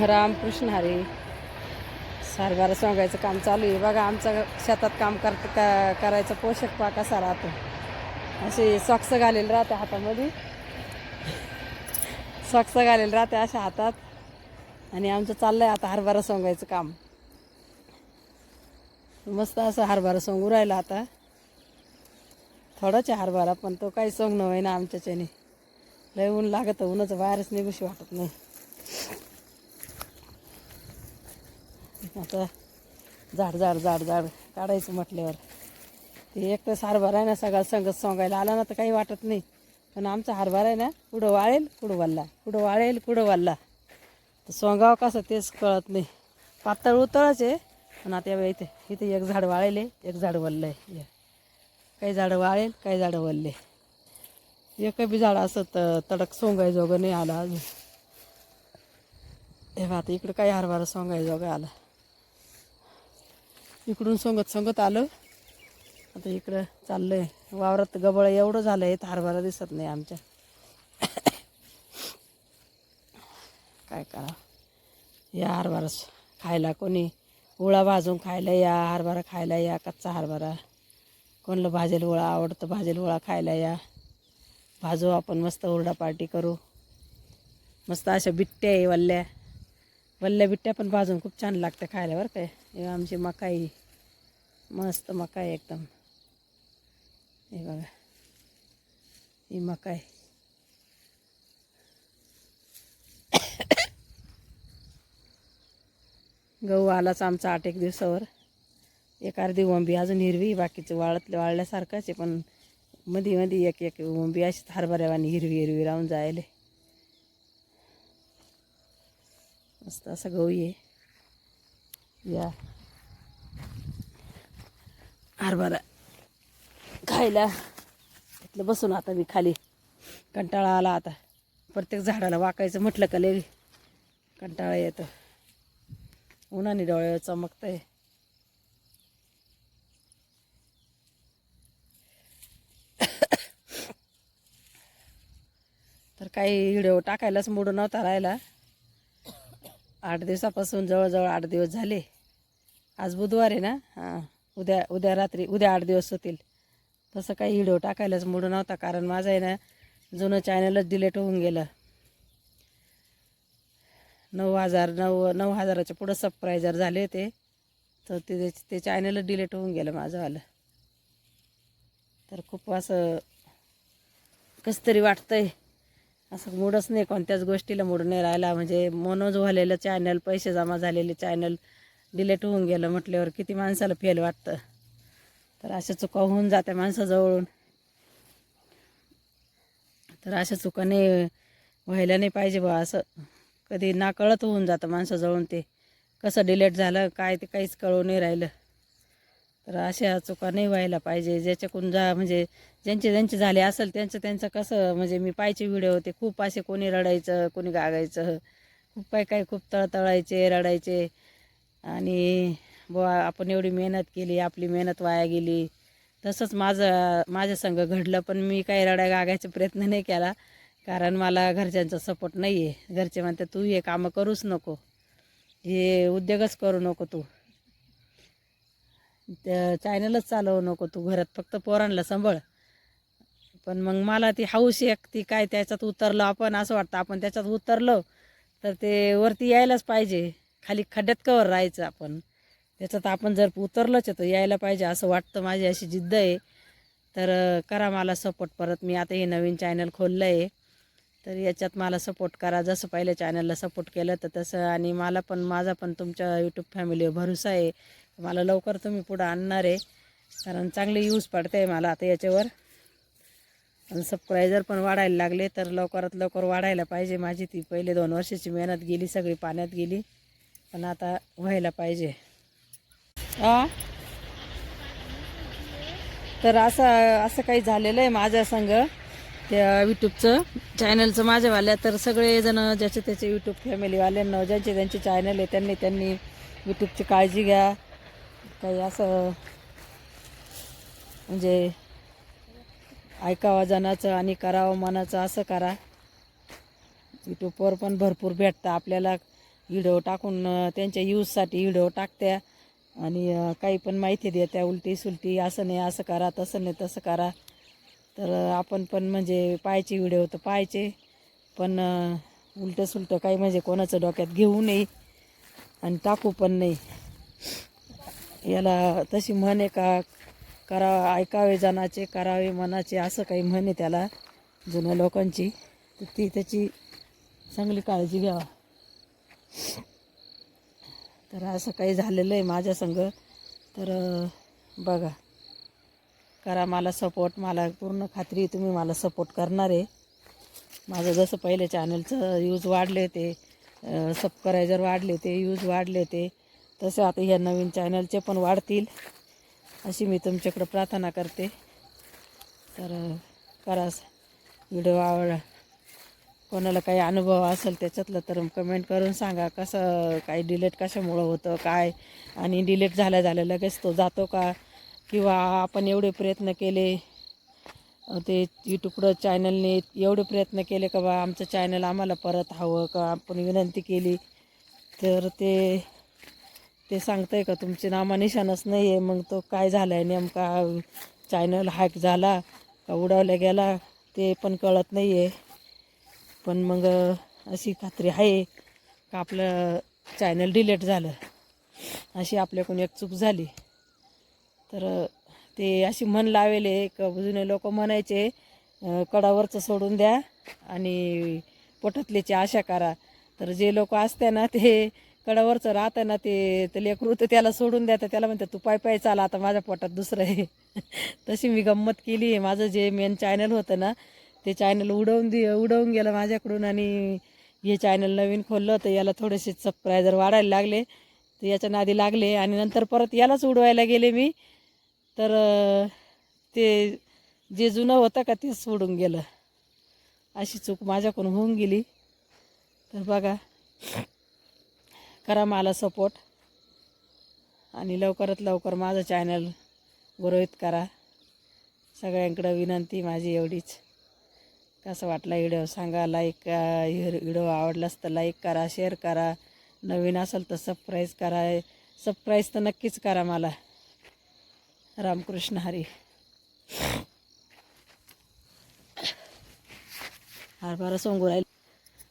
रामकृष्ण हरी. सारबारा सोंगायचं काम चालू आहे. बघा आमचं शेतात काम कर का करायचं पोषक पा कसा राहतो. असे सॉक्स घालेल राहते हातामध्ये. सॉक्स घालेल राहते अशा हातात. आणि आमचं चाललं आहे आता हरभरा सोंगायचं काम. मस्त असं हरभरा सोंगू राहिला आता. थोडाच आहे हरभरा पण तो काही सोंगणं होईना ना आमच्याच्याने. लय ऊन लागत ऊनच बाहेरच निघूशी वाटत नाही. आता झाड झाड झाड झाड काढायचं म्हटल्यावर. ते एक तर हरभरा आहे ना सगळा संगत सोंगायला आला ना तर काही वाटत नाही. पण आमचा हरभरा आहे ना कुठं वाळेल कुठं वल्ला. कुठं वाळेल कुठं वल्ला. तर सोंगावं कसं तेच कळत नाही. पातळ उतळच आहे पण आता या इथे इथे एक झाड वाळेल आहे एक झाड वल्लं आहे. हे. काही झाडं वाळेल काही झाडं वल्ले. एक बी झाड असं त तडक सोंगायजोगं नाही आलं अजून. हे बघा आता इकडं काही हरभरा सोंगायजोगं आला. इकडून सोंगत सोंगत आलं. आता इकडं चाललं आहे वावरात गबळ एवढं झालं आहे हरभरा दिसत नाही आमच्या. काय करा या हरभरा खायला कोणी ओळा भाजून खायला या हरभरा खायला या कच्चा हरभरा. कोणलं भाजेल ओळा आवडतं भाजेल उळा खायला या. भाजू आपण मस्त हुरडा पार्टी करू. मस्त अशा बिट्ट्या आहे वल्ल्या. वल्ल्या बिट्ट्या पण भाजून खूप छान लागतं खायला बरं काय हे आमची मकाई. मस्त मकाई एकदम. हे बघा. ही मकाई. गहू आलाच आमचा आठ एक दिवसावर. एक अर्धी ओंबी अजून हिरवी बाकीचं वाळत वाळल्यासारखंच आहे पण मध्ये मध्ये एक एक ओंबी अशीच हरभऱ्यावानी हिरवी हिरवी राहून जायले. मस्त असं गहू आहे या. हरभरा खायला. इथलं बसून आता मी खाली. कंटाळा आला आता. प्रत्येक झाडाला वाकायचं म्हटलं का लय कंटाळा येतो. उन्हाने डोळे आहे तर काही व्हिडिओ टाकायलाच मूड नव्हता राहिला. आठ दिवसापासून जवळजवळ आठ दिवस झाले. आज बुधवार आहे ना? हां. उद्या उद्या रात्री उद्या आठ दिवस होतील. तसं काही व्हिडिओ टाकायलाच मूड नव्हता कारण माझं आहे ना जुनं चॅनलच डिलेट होऊन गेलं. नऊ हजार नऊ नऊ हजाराच्या पुढं सबस्क्रायझर झाले होते. तर ते ते चॅनलच डिलेट होऊन गेलं माझंवालं तर खूप असं कसं तरी वाटतंय. असं मूडच नाही कोणत्याच गोष्टीला मूड नाही राहिला. म्हणजे मनोज व्हालेलं चॅनल पैसे जमा झालेले चॅनल डिलेट होऊन गेलं म्हटल्यावर किती माणसाला फेल वाटतं. तर अशा चुका होऊन जात्या माणसाजवळून. तर अशा चुका नाही व्हायला नाही पाहिजे बा असं. कधी नाकळत होऊन जातं माणसाजवळून ते. कसं डिलेट झालं काय ते काहीच कळू नाही राहिलं. तर अशा चुका नाही व्हायला पाहिजे. ज्याच्याकडून जा म्हणजे ज्यांचे ज्यांचे झाले असेल त्यांचं त्यांचं कसं म्हणजे मी पाहायचे व्हिडिओ होते. खूप असे कोणी रडायचं कोणी गागायचं. खूप काही काय खूप तळतळायचे रडायचे. आणि बुवा आपण एवढी मेहनत केली आपली मेहनत वाया गेली. तसंच माझं माझ्या संग घडलं पण मी काही रड्या गागायचा प्रयत्न नाही केला. कारण मला घरच्यांचा सपोर्ट नाही आहे घरचे म्हणतात तू हे कामं करूच नको. हे उद्योगच करू नको तू. त्या चॅनलच चालवू नको तू घरात फक्त पोरांना सांभाळ. पण मग मला ती हाऊस एक ती काय त्याच्यात उतरलो आपण असं वाटतं. आपण त्याच्यात उतरलो तर ते वरती यायलाच पाहिजे. खाली खड्ड्यात कवर राहायचं आपण. त्याच्यात आपण जर उतरलोच आहे तर यायला पाहिजे असं वाटतं. माझी अशी जिद्द आहे. तर करा मला सपोर्ट परत. मी आता हे नवीन चॅनल खोललं आहे तर याच्यात मला सपोर्ट करा. जसं पहिल्या चॅनलला सपोर्ट केलं तर तसं आणि मला पण माझा पण तुमच्या यूट्यूब फॅमिलीवर भरोसा आहे. मला लवकर तुम्ही पुढं आणणार आहे. कारण चांगले यूज पडते आहे मला आता याच्यावर. आणि सबस्क्रायझर पण वाढायला लागले तर लवकरात लवकर वाढायला पाहिजे माझी ती. पहिले दोन वर्षाची मेहनत गेली सगळी पाण्यात गेली. पण आता व्हायला पाहिजे. हा तर असं असं काही झालेलं आहे माझ्या संग. त्या यूट्यूबचं चॅनलचं माझ्यावाल्या तर सगळेजण ज्याचे त्याचे यूट्यूब फॅमिलीवाल्यांना ज्यांचे त्यांचे चॅनल आहे त्यांनी त्यांनी यूट्यूबची काळजी घ्या. काही असं म्हणजे ऐकावा जनाचं आणि करावं मनाचं असं करा. यूट्यूबवर पण भरपूर भेटतं आपल्याला. व्हिडिओ टाकून त्यांच्या यूजसाठी व्हिडिओ टाकत्या. आणि काही पण माहिती देत्या उलटी सुलटी असं नाही असं करा तसं नाही तसं करा. तर आपण पण म्हणजे पाहायचे व्हिडिओ तर पाहायचे. पण उलटं सुलटं काही म्हणजे कोणाचं डोक्यात घेऊ नये आणि टाकू पण नाही याला तशी म्हणे का करा ऐकावे जाणाचे करावे मनाचे असं काही म्हण आहे त्याला जुन्या लोकांची. तर ती त्याची चांगली काळजी घ्यावा. तर असं काही झालेलं आहे माझ्या संग. तर बघा. करा मला सपोर्ट मला पूर्ण खात्री तुम्ही मला सपोर्ट करणार आहे. माझं जसं पहिले चॅनलचं यूज वाढले ते सबस्क्रायझर वाढले ते यूज वाढले ते तसे आता ह्या नवीन चॅनलचे पण वाढतील. अशी मी तुमच्याकडं प्रार्थना करते. तर करा व्हिडिओ आवड कोणाला काही अनुभव असेल त्याच्यातलं तर कमेंट करून सांगा. कसं काही डिलेट कशामुळं होतं काय? आणि डिलेट झाल्या झाल्या लगेच तो जातो का? किंवा आपण एवढे प्रयत्न केले ते यूट्यूबकडं चॅनलने एवढे प्रयत्न केले का बा आमचं चॅनल आम्हाला परत हवं का? आपण विनंती केली. तर ते ते सांगतंय का तुमचे नामानिशाणच नाही आहे मग तो काय झाला आहे नेमका चॅनल हॅक झाला का उडवला गेला? ते पण कळत नाही आहे पण मग अशी खात्री आहे का आपलं चॅनल डिलीट झालं. अशी आपल्याकडून एक चूक झाली. तर ते अशी म्हण लावेले क जुने लोक म्हणायचे कडावरचं सोडून द्या आणि पोटातल्याची आशा करा. तर जे लोक असते ना ते कडावरचं राहतं ना ते ते लेकरू तर त्याला सोडून द्या तर त्याला म्हणतात तू पाय पाय चाला आता माझ्या पोटात दुसरं आहे. तशी मी गंमत केली आहे. माझं जे मेन चॅनल होतं ना ते चॅनल उडवून दि उडवून गेलं माझ्याकडून आणि हे चॅनल नवीन खोललं तर याला थोडेसे सबस्क्रायझर वाढायला लागले. तर याच्या नादी लागले आणि नंतर परत यालाच उडवायला गेले मी. तर ते जे जुनं होतं का तेच सोडून गेलं. अशी चूक माझ्याकडून होऊन गेली. तर बघा करा मला सपोर्ट आणि लवकरात लवकर माझं चॅनल गुरळीत करा. सगळ्यांकडं विनंती माझी एवढीच. कसं वाटला व्हिडिओ सांगा लाईक व्हिडिओ आवडलास तर लाईक करा शेअर करा. नवीन असेल तर सबस्क्राईज करा. सबस्क्राईज तर नक्कीच करा मला. रामकृष्ण हरी. हरभरा सोंगू राहील.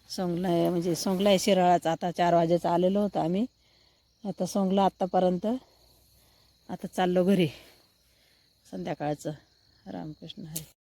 सोंगलाय म्हणजे सोंगलाय शिराळाचा. आता चार वाजेचं आलेलो होतो आम्ही. आता सोंगला आत्तापर्यंत. आता चाललो घरी. संध्याकाळचं. रामकृष्ण हरी.